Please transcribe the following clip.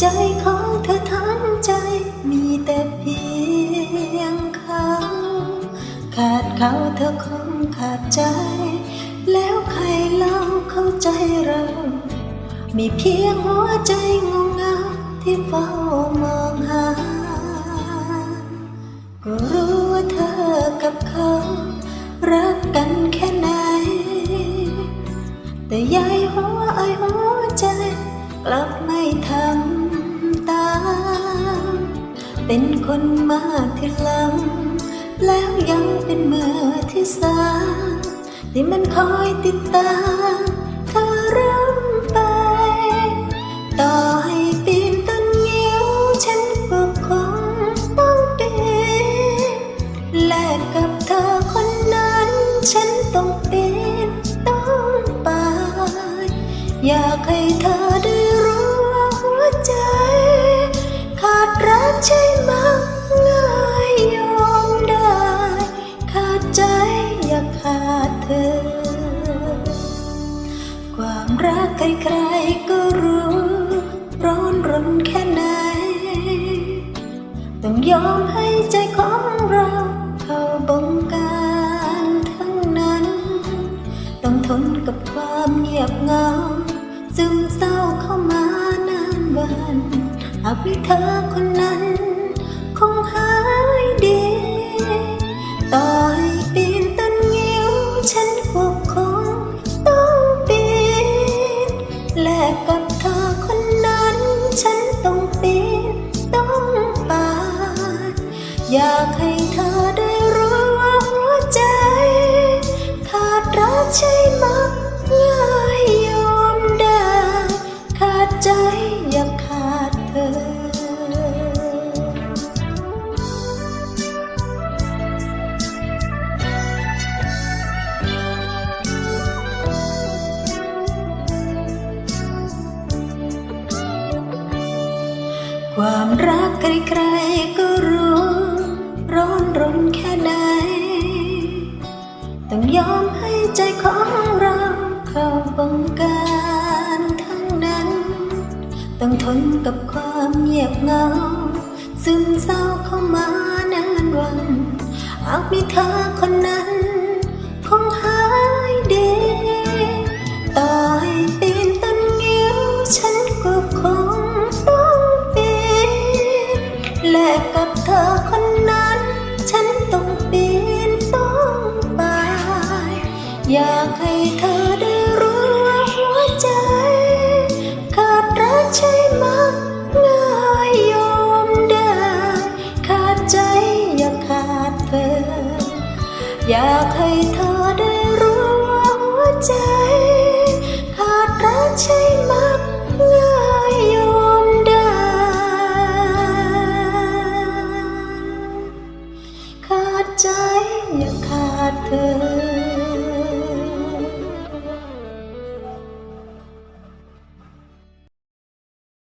ใจของเธอทั้งใจมีแต่เพียงเขาขาดเขาเธอคงขาดใจ แล้วใครเล่าเข้าใจเรา มีเพียงหัวใจงงเงาที่เฝ้ามองหา ก็รู้ว่าเธอกับเขา รักกันแค่ไหน แต่ยายหัวไอหัวใจ กลับไม่ทำ เป็นคนมากที่ลังแล้วยังเป็นมือที่สามที่มันคอยติดตามเธอเริ่มไป ต่อให้ปีนต้นงิ้วฉันก็คงต้องปีนแลกกับเธอคนนั้น ฉันต้องปีนต้องไป อยากให้เธอได้ ใช่มากง่ายยอมได้ ขาดใจอยากขาดเธอ ความรักใครๆก็รู้ ร้อนรนแค่ไหน ต้องยอมให้ใจของเราเข้าบงการทั้งนั้น ต้องทนกับความเงียบเหงาซึมเศร้าเข้ามานานวัน หากมีเธอคนนั้น แลกกับเธอคนนั้น ฉันต้องปีนต้องปายอยากให้ ความรักใครๆก็รู้ ร้อนรนแค่ไหน ต้องยอมให้ใจของเราเข้าบงการทั้งนั้น ต้องทนกับความเงียบเงา ซึมเศร้าเข้ามานานวันหากมีเธอคนนั้นคงหายดีต่อให้ปีนต้นงิ้วฉันก็คง อยากให้เธอได้รู้ว่าหัวใจ ขาดรักใช่ไหม